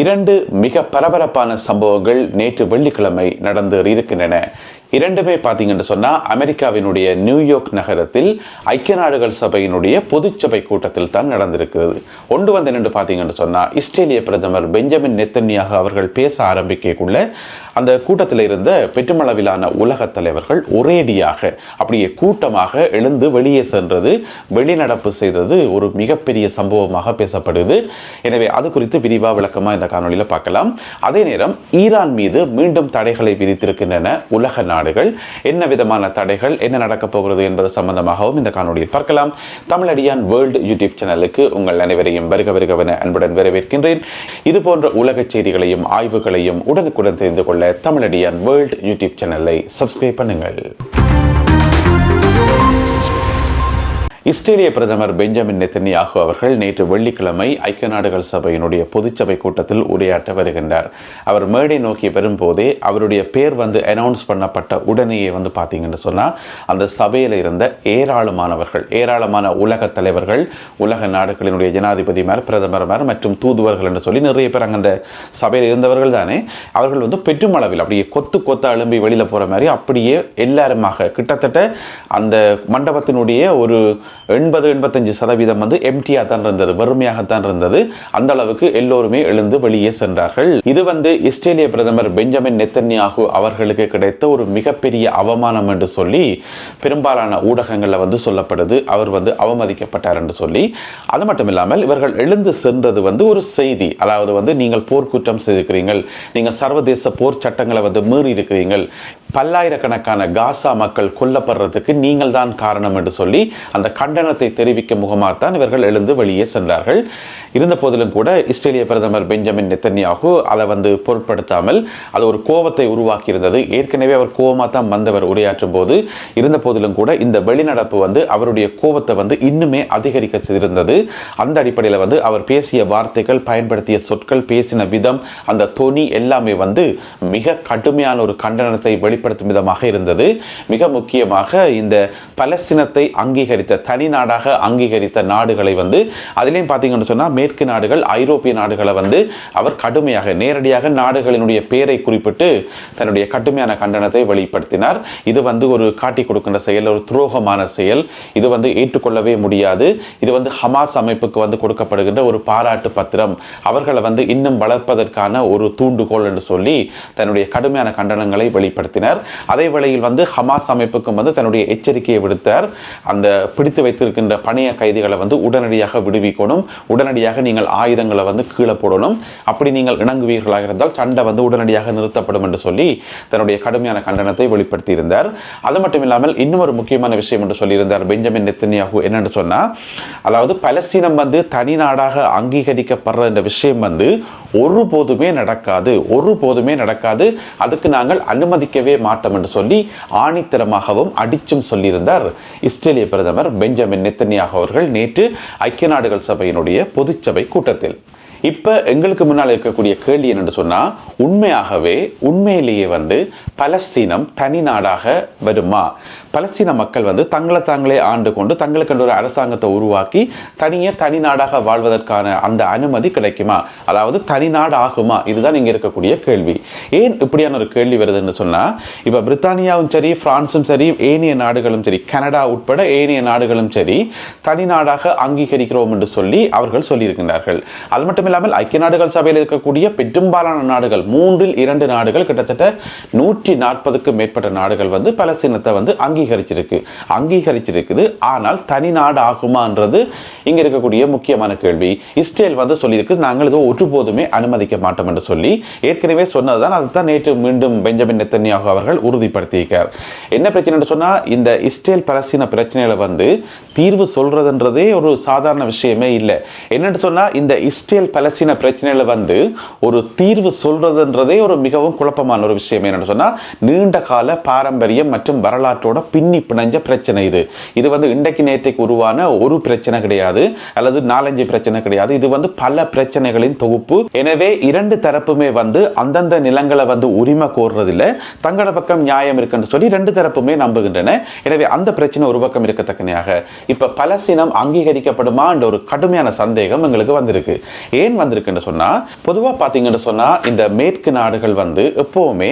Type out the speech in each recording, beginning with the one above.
இரண்டு மிக பரபரப்பான சம்பவங்கள் நேற்று வெள்ளிக்கிழமை நடந்து இருக்கின்றன. இரண்டுமே பார்த்தீங்கன்னு சொன்னால் அமெரிக்காவினுடைய நியூயார்க் நகரத்தில் ஐக்கிய நாடுகள் சபையினுடைய பொதுச்சபை கூட்டத்தில் தான் நடந்திருக்கிறது. ஒன்று வந்து நின்று பார்த்தீங்கன்னு சொன்னால் இஸ்ரேலிய பிரதமர் பெஞ்சமின் நெத்தன்யாக அவர்கள் பேச ஆரம்பிக்கக்குள்ள அந்த கூட்டத்தில் இருந்த பெற்றுமளவிலான உலக தலைவர்கள் ஒரேடியாக அப்படியே கூட்டமாக எழுந்து வெளியே சென்றது வெளிநடப்பு செய்தது ஒரு மிகப்பெரிய சம்பவமாக பேசப்படுது. எனவே அது குறித்து விரிவாக விளக்கமாக இந்த காணொலியில் பார்க்கலாம். அதே நேரம் ஈரான் மீது மீண்டும் தடைகளை விதித்திருக்கின்றன உலக நாடுகள். என்ன விதமான தடைகள் என்ன நடக்கப் போகிறது என்பது சம்பந்தமாகவும் இந்த காணொலியில் பார்க்கலாம். தமிழடியான் வேர்ல்டு யூடியூப் சேனலுக்கு உங்கள் அனைவரையும் வருக வருகவன அன்புடன் வரவேற்கின்றேன். இது போன்ற உலக செய்திகளையும் ஆய்வுகளையும் உடனுக்குடன் தெரிந்து கொள்ள தமிழடியான் வேர்ல்ட் யூடியூப் சேனலை சப்ஸ்கிரைப் பண்ணுங்கள். இஸ்ரேலிய பிரதமர் பெஞ்சமின் நெத்தன்யாகு அவர்கள் நேற்று வெள்ளிக்கிழமை ஐக்கிய நாடுகள் சபையினுடைய பொதுச்சபை கூட்டத்தில் உரையாற்ற வருகின்றார். அவர் மேடை நோக்கி வரும்போதே அவருடைய பேர் வந்து அனௌன்ஸ் பண்ணப்பட்ட உடனேயே வந்து பார்த்தீங்கன்னு சொன்னால் அந்த சபையில் இருந்த ஏராளமானவர்கள் ஏராளமான உலக தலைவர்கள் உலக நாடுகளினுடைய ஜனாதிபதிமார் பிரதமர்மார் மற்றும் தூதுவர்கள் என்று சொல்லி நிறைய பேர் அங்கே அந்த சபையில் இருந்தவர்கள் தானே அவர்கள் வந்து பெற்றுமளவில் அப்படியே கொத்து கொத்து எழும்பி வெளியில் போகிற மாதிரி அப்படியே எல்லாருமாக கிட்டத்தட்ட அந்த மண்டபத்தினுடைய ஒரு எண்பது எண்பத்தஞ்சு சதவீதம் வந்து எம்டியாக தான் இருந்தது. வறுமையாகத்தான் இருந்தது. அந்த அளவுக்கு எல்லோருமே எழுந்து வெளியே சென்றார்கள். இது வந்து இஸ்ரேலிய பிரதமர் பெஞ்சமின் நெத்தன்யாகு அவர்களுக்கு கிடைத்த ஒரு மிகப்பெரிய அவமானம் என்று சொல்லி பெரும்பாலான ஊடகங்களில் வந்து சொல்லப்படுது. அவர் வந்து அவமதிக்கப்பட்டார் என்று சொல்லி. அது மட்டும் இல்லாமல் இவர்கள் எழுந்து சென்றது வந்து ஒரு செய்தி. அதாவது வந்து நீங்கள் போர்க்குற்றம் செய்திருக்கிறீர்கள். நீங்கள் சர்வதேச போர் சட்டங்களை வந்து மீறி இருக்கிறீர்கள். பல்லாயிரக்கணக்கான காசா மக்கள் கொல்லப்படுறதுக்கு நீங்கள் தான் காரணம் என்று சொல்லி அந்த கண்டனத்தை தெரிவிக்க முகமாகத்தான் இவர்கள் எழுந்து வெளியே சென்றார்கள். இருந்த போதிலும் கூட இஸ்ரேலிய பிரதமர் பெஞ்சமின் நெத்தன்யாகு அதை வந்து பொருட்படுத்தாமல் அது ஒரு கோபத்தை உருவாக்கியிருந்தது. ஏற்கனவே அவர் கோபமாக தான் வந்தவர் உரையாற்றும் போது இருந்த போதிலும் கூட இந்த வெளிநடப்பு வந்து அவருடைய கோபத்தை வந்து இன்னுமே அதிகரிக்க செய்திருந்தது. அந்த அடிப்படையில் வந்து அவர் பேசிய வார்த்தைகள் பயன்படுத்திய சொற்கள் பேசின விதம் அந்த தொனி எல்லாமே வந்து மிக கடுமையான ஒரு கண்டனத்தை வெளிப்படுத்தும் விதமாக இருந்தது. மிக முக்கியமாக இந்த பலஸ்தீனத்தை அங்கீகரித்த தனி நாடாக அங்கீகரித்த நாடுகளை வந்து அதிலையும் பார்த்தீங்கன்னு சொன்னால் மேற்கு நாடுகள் ஐரோப்பிய நாடுகளை வந்து அவர் கடுமையாக நேரடியாக நாடுகளினுடைய பெயரை குறிப்பிட்டு தன்னுடைய கடுமையான கண்டனத்தை வெளிப்படுத்தினார். இது வந்து ஒரு காட்டி கொடுக்கின்ற செயல் ஒரு துரோகமான செயல். இது வந்து ஏற்றுக்கொள்ளவே முடியாது. இது வந்து ஹமாஸ் அமைப்புக்கு வந்து கொடுக்கப்படுகின்ற ஒரு பாராட்டு பத்திரம். அவர்களை வந்து இன்னும் வளர்ப்பதற்கான ஒரு தூண்டுகோல் என்று சொல்லி தன்னுடைய கடுமையான கண்டனங்களை வெளிப்படுத்தினார். அதே வேளையில் வந்து ஹமாஸ் அமைப்புக்கும் வந்து தன்னுடைய எச்சரிக்கையை விடுத்தார். அந்த பிடித்த வைத்திருக்கின்ற பணைய கைதிகளை வந்து உடனடியாக விடுவிக்கணும். உடனடியாக நீங்கள் ஆயுதங்களை வந்து கீழே போடணும். அப்படி நீங்கள் இணங்குவீர்களாக இருந்தால் சண்டை வந்து உடனடியாக நிறுத்தப்படும் என்று சொல்லி தன்னுடைய கடுமையான கண்டனத்தை வெளிப்படுத்தியிருந்தார். அது மட்டும் இல்லாமல் இன்னும் ஒரு முக்கியமான விஷயம் என்று சொல்லியிருந்தார் பெஞ்சமின் நெத்தன்யாகு என்னென்னு சொன்னால் அதாவது பலஸ்தீனம் வந்து தனி நாடாக அங்கீகரிக்கப்படுற இந்த விஷயம் வந்து ஒருபோதுமே நடக்காது ஒருபோதுமே நடக்காது. அதுக்கு நாங்கள் அனுமதிக்கவே மாட்டோம் என்று சொல்லி ஆணித்தரமாகவும் அடிச்சும் சொல்லியிருந்தார் இஸ்ரேலிய பிரதமர் பெஞ்சமின் நெத்தன்யாக அவர்கள் நேற்று ஐக்கிய நாடுகள் சபையினுடைய பொதுச்சபை கூட்டத்தில். இப்போ எங்களுக்கு முன்னால் இருக்கக்கூடிய கேள்வி என்னென்னு சொன்னால் உண்மையாகவே உண்மையிலேயே வந்து பலஸ்தீனம் தனி நாடாக வருமா? பலஸ்தீன மக்கள் வந்து தங்களை தாங்களே ஆண்டு கொண்டு தங்களுக்கு ஒரு அரசாங்கத்தை உருவாக்கி தனியே தனி நாடாக வாழ்வதற்கான அந்த அனுமதி கிடைக்குமா? அதாவது தனி நாடு ஆகுமா? இதுதான் இங்கே இருக்கக்கூடிய கேள்வி. ஏன் இப்படியான ஒரு கேள்வி வருதுன்னு சொன்னால் இப்போ பிரித்தானியாவும் சரி பிரான்ஸும் சரி ஏனைய நாடுகளும் சரி கனடா உட்பட ஏனைய நாடுகளும் சரி தனி நாடாக அங்கீகரிக்கிறோம் என்று சொல்லி அவர்கள் சொல்லியிருக்கின்றார்கள். அது மட்டும் இல்லாமல் ஐக்கிய நாடுகள் சபையில் இருக்கக்கூடிய பெரும்பாலான நாடுகள் மூன்றில் இரண்டு நாடுகள் கிட்டத்தட்ட நூற்றி நாற்பதுக்கும் மேற்பட்ட நாடுகள் வந்து பலஸ்தீனத்தை வந்து அங்கீகரிச்சிருக்கு அங்கீகரிச்சிருக்குது. ஆனால் தனி நாடு ஆகுமான்றது இங்கே இருக்கக்கூடிய முக்கியமான கேள்வி. இஸ்ரேல் வந்து சொல்லியிருக்கு நாங்கள் இதோ ஒருபோதுமே அனுமதிக்க மாட்டோம் என்று சொல்லி ஏற்கனவே சொன்னதுதான் அதுதான் நேற்று மீண்டும் பெஞ்சமின் நெத்தன்யாகு அவர்கள் உறுதிப்படுத்தியிருக்கார். என்ன பிரச்சனை சொன்னால் இந்த இஸ்ரேல் பலஸ்தீன பிரச்சனையில் வந்து தீர்வு சொல்றதுன்றதே ஒரு சாதாரண விஷயமே இல்லை. என்னென்னு சொன்னால் இந்த இஸ்ரேல் பலஸ்தீன பிரச்சனையில் வந்து ஒரு தீர்வு சொல்றதுன்றதே ஒரு மிகவும் குழப்பமான ஒரு விஷயம் என்னென்னு சொன்னால் நீண்ட கால பாரம்பரியம் மற்றும் வரலாற்றோட பின்னி பிணைஞ்ச பிரச்சனை இது. இது வந்து இன்றைக்கு நேற்றைக்கு உருவான ஒரு பிரச்சனை கிடையாது அல்லது நாலஞ்சு பிரச்சனை கிடையாது. இது வந்து பல பிரச்சனைகளின் தொகுப்பு. எனவே இரண்டு தரப்புமே வந்து அந்தந்த நிலங்களை வந்து உரிமை கோர்றதில்ல. தங்கள பக்கம் நியாயம் இருக்குன்னு சொல்லி ரெண்டு தரப்புமே நம்புகின்றன. எனவே அந்த பிரச்சனை ஒரு பக்கம் இருக்கத்தக்கனையாக. இப்போ பலஸ்தீனம் அங்கீகரிக்கப்படுமா என்ற ஒரு கடுமையான சந்தேகம் எங்களுக்கு வந்திருக்கு. ஏன் வந்திருக்குன்னு சொன்னால் பொதுவாக பார்த்தீங்கன்னு சொன்னால் இந்த மேற்கு நாடுகள் வந்து எப்போவுமே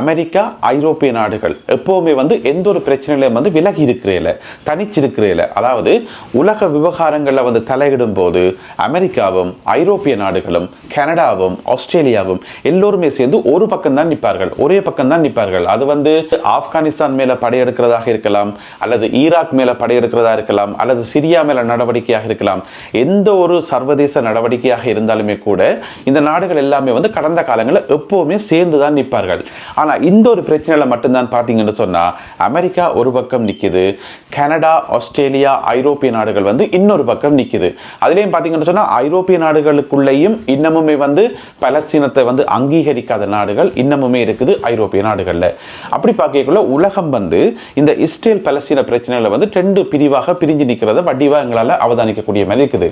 அமெரிக்கா ஐரோப்பிய நாடுகள் எப்பவுமே வந்து எந்த ஒரு பிரச்சனையில வந்து விலகி இருக்கிறேல தனிச்சிருக்கிறேல. அதாவது உலக விவகாரங்களில் வந்து தலையிடும் போது அமெரிக்காவும் ஐரோப்பிய நாடுகளும் கனடாவும் ஆஸ்திரேலியாவும் எல்லோருமே சேர்ந்து ஒரு பக்கம் தான் நிற்பார்கள் ஒரே பக்கம் தான் நிற்பார்கள். அது வந்து ஆப்கானிஸ்தான் மேல படையெடுக்கிறதாக இருக்கலாம் அல்லது ஈராக் மேல படையெடுக்கிறதா இருக்கலாம் அல்லது சிரியா மேல நடவடிக்கையாக இருக்கலாம் எந்த ஒரு சர்வதேச நடவடிக்கையாக இருந்தாலுமே கூட இந்த நாடுகள் எல்லாமே வந்து கடந்த காலங்களில் எப்போவுமே சேர்ந்து தான் நிற்பார்கள். ஆனால் இந்த ஒரு பிரச்சனையில் மட்டும்தான் பார்த்தீங்கன்னு சொன்னால் அமெரிக்கா ஒரு பக்கம் நிற்கிது கனடா ஆஸ்திரேலியா ஐரோப்பிய நாடுகள் வந்து இன்னொரு பக்கம் நிற்கிது அதுலேயும் பார்த்தீங்கன்னு சொன்னால் ஐரோப்பிய நாடுகளுக்குள்ளேயும் இன்னமுமே வந்து பலஸ்தீனத்தை வந்து அங்கீகரிக்காத நாடுகள் இன்னமுமே இருக்குது ஐரோப்பிய நாடுகளில். அப்படி பார்க்கக்குள்ள உலகம் வந்து இந்த இஸ்ரேல் பலஸ்தீன பிரச்சனைகளை வந்து ரெண்டு பிரிவாக பிரிஞ்சு நிற்கிறத வடிவாக எங்களால் அவதானிக்கக்கூடிய மாதிரி இருக்குது.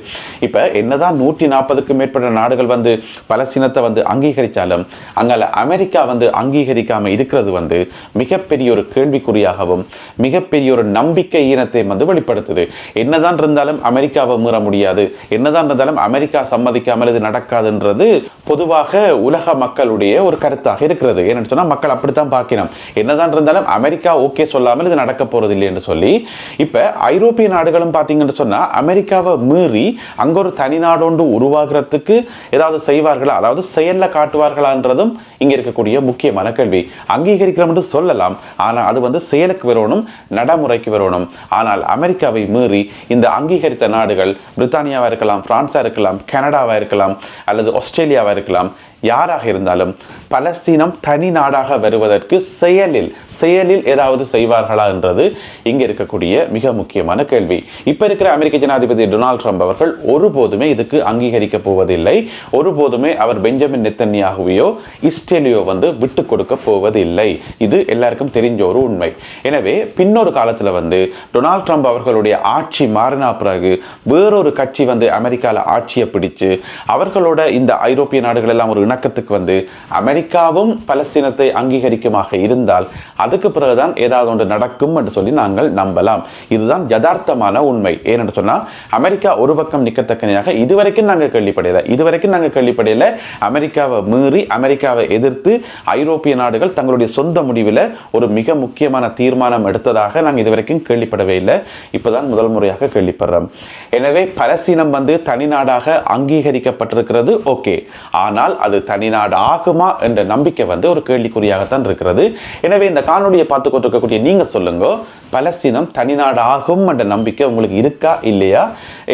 இப்போ என்னதான் நூற்றி நாற்பதுக்கு நாற்பதுக்கும் மேற்பட்ட நாடுகள் வந்து பலஸ்தீனத்தை வந்து அங்கீகரித்தாலும் அங்கால அமெரிக்கா வந்து அங்கீகரிக்காமல் இருக்கிறது வந்து மிகப்பெரிய ஒரு கேள்விக்குறியாகவும் மிகப்பெரிய ஒரு நம்பிக்கை ஈனத்தை வந்து வெளிப்படுத்துது. என்னதான் இருந்தாலும் அமெரிக்காவை மீற முடியாது. என்னதான் இருந்தாலும் அமெரிக்கா சம்மதிக்காமல் இது நடக்காதுன்றது பொதுவாக உலக மக்களுடைய ஒரு கருத்தாக இருக்கிறது. ஏன்னு சொன்னால் மக்கள் அப்படித்தான் பார்க்கணும். என்னதான் இருந்தாலும் அமெரிக்கா ஓகே சொல்லாமல் இது நடக்க போகிறது இல்லை என்று சொல்லி இப்போ ஐரோப்பிய நாடுகளும் பார்த்தீங்கன்னு சொன்னால் அமெரிக்காவை மீறி அங்கே ஒரு தனி நாடொன்று உருவாகிறதுக்கு ஏதாவது செய்வார்களா? அதாவது செயலில் காட்டுவார்களான்றதும் இங்க இருக்கக்கூடிய முக்கியமான கேள்வி. அங்கீகரிக்கிறோம் என்று சொல்லலாம். ஆனால் அது வந்து செயலுக்கு வரணும் நடைமுறைக்கு வரணும். ஆனால் அமெரிக்காவை மீறி இந்த அங்கீகரித்த நாடுகள் பிரித்தானியாவாக இருக்கலாம் பிரான்ஸா இருக்கலாம் கனடாவாக இருக்கலாம் அல்லது ஆஸ்திரேலியாவாக இருக்கலாம் யாராக இருந்தாலும் பலஸ்தீனம் தனி நாடாக வருவதற்கு செயலில் செயலில் ஏதாவது செய்வார்களா என்றது இங்கே இருக்கக்கூடிய மிக முக்கியமான கேள்வி. இப்போ இருக்கிற அமெரிக்க ஜனாதிபதி டொனால்ட் ட்ரம்ப் அவர்கள் ஒருபோதுமே இதுக்கு அங்கீகரிக்கப் போவதில்லை. ஒருபோதுமே அவர் பெஞ்சமின் நெத்தன்யாகுவையோ இஸ்ரேலியோ வந்து விட்டு கொடுக்க போவதில்லை. இது எல்லாருக்கும் தெரிஞ்ச ஒரு உண்மை. எனவே பின்னொரு காலத்தில் வந்து டொனால்ட் ட்ரம்ப் அவர்களுடைய ஆட்சி மாறினா பிறகு வேறொரு கட்சி வந்து அமெரிக்காவில் ஆட்சியை பிடிச்சு அவர்களோட இந்த ஐரோப்பிய நாடுகள் எல்லாம் ஒரு இணக்கத்துக்கு வந்து அமெரிக்காவும் பலஸ்தீனத்தை அங்கீகரிக்குமாக இருந்தால் அதுக்கு பிறகுதான் ஏதாவது ஒன்று நடக்கும் என்று சொல்லி நாங்கள் நம்பலாம். இதுதான் யதார்த்தமான உண்மை. ஏனென்று சொன்னால் அமெரிக்கா ஒரு பக்கம் நிற்கத்தக்கனையாக இதுவரைக்கும் நாங்கள் கேள்விப்படையல. இதுவரைக்கும் நாங்கள் கேள்விப்படையல. அமெரிக்காவை மீறி அமெரிக்காவை எதிர்த்து ஐரோப்பிய நாடுகள் தங்களுடைய சொந்த முடிவில் ஒரு மிக முக்கியமான தீர்மானம் எடுத்ததாக நாங்கள் இதுவரைக்கும் கேள்விப்படவே இல்லை. இப்போதான் முதல் முறையாக கேள்விப்படுறோம். எனவே பலஸ்தீனம் வந்து தனி நாடாக அங்கீகரிக்கப்பட்டிருக்கிறது. ஓகே. ஆனால் அது தனி நாடு ஆகுமா என்ற நம்பிக்கை வந்து ஒரு கேள்விக்குறியாகத்தான் இருக்கிறது. எனவே இந்த காணொலியை பார்த்து கொண்டிருக்கக்கூடிய நீங்க சொல்லுங்க பலஸ்தீனம் தனிநாடு ஆகும் என்ற நம்பிக்கை உங்களுக்கு இருக்கா இல்லையா?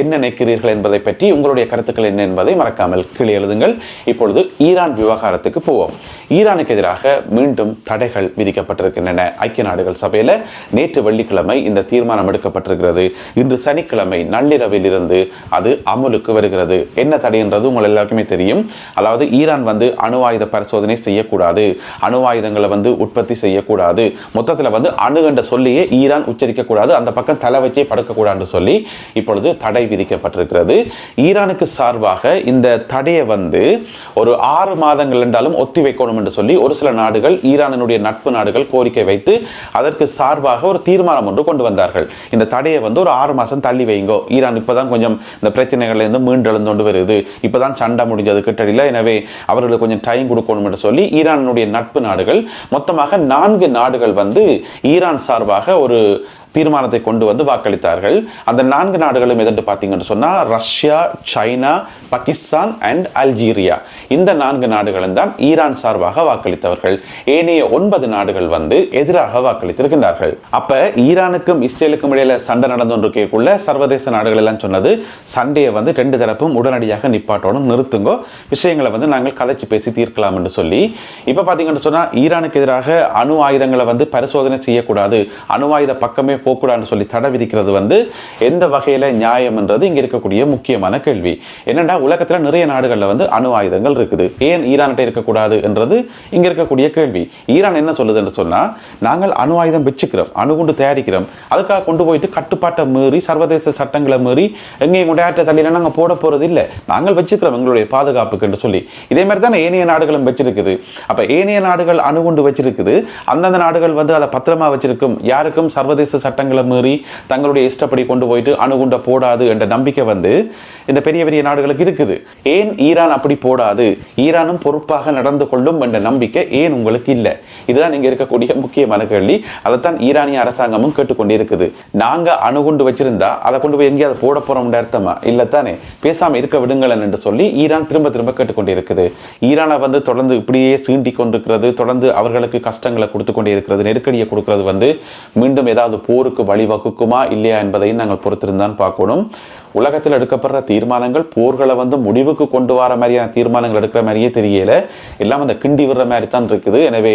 என்ன நினைக்கிறீர்கள் என்பதை பற்றி உங்களுடைய கருத்துக்கள் என்ன என்பதை மறக்காமல் கீழே எழுதுங்கள். இப்பொழுது ஈரான் விவகாரத்துக்கு போவோம். ஈரானுக்கு எதிராக மீண்டும் தடைகள் விதிக்கப்பட்டிருக்கின்றன. ஐக்கிய நாடுகள் சபையில் நேற்று வெள்ளிக்கிழமை இந்த தீர்மானம் எடுக்கப்பட்டிருக்கிறது. இன்று சனிக்கிழமை நள்ளிரவில் இருந்து அது அமலுக்கு வருகிறது. என்ன தடை என்றது உங்கள் எல்லாருக்குமே தெரியும். அதாவது ஈரான் வந்து அணு ஆயுத பரிசோதனை செய்யக்கூடாது. அணு ஆயுதங்களை வந்து உற்பத்தி செய்யக்கூடாது. மொத்தத்தில் வந்து அணுகண்ட சொல்லியே ஈரான் உச்சரிக்கக்கூடாது. அந்த பக்கம் தலை வச்சே படுக்கக்கூடாதுன்னு சொல்லி இப்பொழுது தடை விதிக்கப்பட்டிருக்கிறது. ஈரானுக்கு சார்பாக இந்த தடையை வந்து ஒரு ஆறு மாதங்கள் என்றாலும் ஒத்தி வைக்கணும் என்று சொல்லி ஒரு சில நாடுகள் ஈரானினுடைய நட்பு நாடுகள் கோரிக்கை வைத்து அதற்கு சார்பாக ஒரு தீர்மானம் ஒன்று கொண்டு வந்தார்கள். இந்த தடையை வந்து ஒரு ஆறு மாதம் தள்ளி வைங்கோ. ஈரான் இப்போதான் கொஞ்சம் இந்த பிரச்சனைகள்லேருந்து மீண்டெழுந்து கொண்டு வருது. இப்போதான் சண்டை முடிஞ்சது கிட்டடியில். எனவே அவர்களுக்கு கொஞ்சம் டைம் கொடுக்கணும் என்று சொல்லி ஈரானுடைய நட்பு நாடுகள். மொத்தமாக நான்கு நாடுகள் வந்து ஈரான் சார்பாக ஒரு தீர்மானத்தை கொண்டு வந்து வாக்களித்தார்கள். அந்த நான்கு நாடுகளும் எதென்று பார்த்தீங்கன்னு சொன்னால் Russia China Pakistan and Algeria. இந்த நான்கு நாடுகளும் தான் ஈரான் சார்பாக வாக்களித்தவர்கள். ஏனைய ஒன்பது நாடுகள் வந்து எதிராக வாக்களித்திருக்கின்றார்கள். அப்ப ஈரானுக்கும் இஸ்ரேலுக்கும் இடையில சண்டை நடந்து கொண்டிருக்கக்குள்ள சர்வதேச நாடுகள் எல்லாம் சொன்னது சண்டையை வந்து ரெண்டு தரப்பும் உடனடியாக நிப்பாட்டோடும் நிறுத்துங்கோ. விஷயங்களை வந்து நாங்கள் கதைச்சு பேசி தீர்க்கலாம் என்று சொல்லி இப்ப பாத்தீங்கன்னு சொன்னா ஈரானுக்கு எதிராக அணு ஆயுதங்களை வந்து பரிசோதனை செய்யக்கூடாது. அணு ஆயுத பக்கமே போகக்கூடாதுன்னு சொல்லி தடை விதிக்கிறது வந்து எந்த வகையில் நியாயம் என்றது இருக்கக்கூடிய முக்கியமான கேள்வி. என்னென்னா உலகத்துல நிறைய நாடுகளில் வந்து அணு ஆயுதங்கள் இருக்குது. ஏன் ஈரான்கிட்ட இருக்கக்கூடாது என்றது இங்க இருக்கக்கூடிய கேள்வி. ஈரான் என்ன சொல்லுது சொன்னால் நாங்கள் அணு ஆயுதம் வச்சுக்கிறோம் அணுகுண்டு தயாரிக்கிறோம். அதுக்காக கொண்டு போயிட்டு கட்டுப்பாட்டை மீறி சர்வதேச சட்டங்களை மீறி எங்கேயும் கொண்டாட்ட தள்ளியில் நாங்கள் போட போறது இல்லை. நாங்கள் வச்சுக்கிறோம் எங்களுடைய பாதுகாப்புக்கு என்று சொல்லி. இதே மாதிரி தானே ஏனைய நாடுகளும் வச்சிருக்குது. அப்ப ஏனைய நாடுகள் அணுகுண்டு வச்சிருக்குது. அந்தந்த நாடுகள் வந்து அதை பத்திரமா வச்சிருக்கும். யாருக்கும் சர்வதேச சட்டங்களை மீறி தங்களுடைய இஷ்டப்படி கொண்டு போயிட்டு அணுகுண்ட போடாது என்ற நம்பிக்கை வந்து இந்த பெரிய பெரிய நாடுகளுக்கு இருக்குது. ஏன் ஈரான் அப்படி போடாது? ஈரானும் பொறுப்பாக நடந்து கொள்ளும் என்ற நம்பிக்கை ஏன் உங்களுக்கு இல்லை? இதுதான் இங்கே இருக்கக்கூடிய முக்கியமான கேள்வி. அதைத்தான் ஈரானிய அரசாங்கமும் கேட்டுக்கொண்டிருக்குது. நாங்க அணுகுண்டு வச்சிருந்தா அதை கொண்டு போய் எங்கேயாவது போட போறோம் அர்த்தமா? இல்லைத்தானே பேசாமல் இருக்க விடுங்களேன் என்று சொல்லி ஈரான் திரும்ப திரும்ப கேட்டுக்கொண்டிருக்குது. ஈரானை வந்து தொடர்ந்து இப்படியே சீண்டி கொண்டிருக்கிறது தொடர்ந்து அவர்களுக்கு கஷ்டங்களை கொடுத்து கொண்டே இருக்கிறது நெருக்கடியை கொடுக்கறது வந்து மீண்டும் ஏதாவது போருக்கு வழிவகுக்குமா இல்லையா என்பதையும் நாங்கள் பொறுத்திருந்தான் பார்க்கணும். உலகத்தில் எடுக்கப்படுற தீர்மானங்கள் போர்களை வந்து முடிவுக்கு கொண்டு வர மாதிரியான தீர்மானங்கள் எடுக்கிற மாதிரியே தெரியல. எல்லாம் அந்த கிண்டி விடுற மாதிரி தான் இருக்குது. எனவே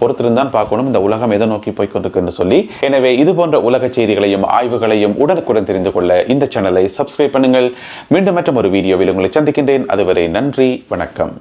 பொறுத்திருந்தான் பார்க்கணும். இந்த உலகம் எதை நோக்கி போய் கொண்டிருக்குன்னு சொல்லி. எனவே இது போன்ற உலக செய்திகளையும் ஆய்வுகளையும் உடனுக்குடன் தெரிந்து கொள்ள இந்த சேனலை சப்ஸ்கிரைப் பண்ணுங்கள். மீண்டும் மற்றும் ஒரு வீடியோவில் உங்களை சந்திக்கின்றேன். அதுவரை நன்றி வணக்கம்.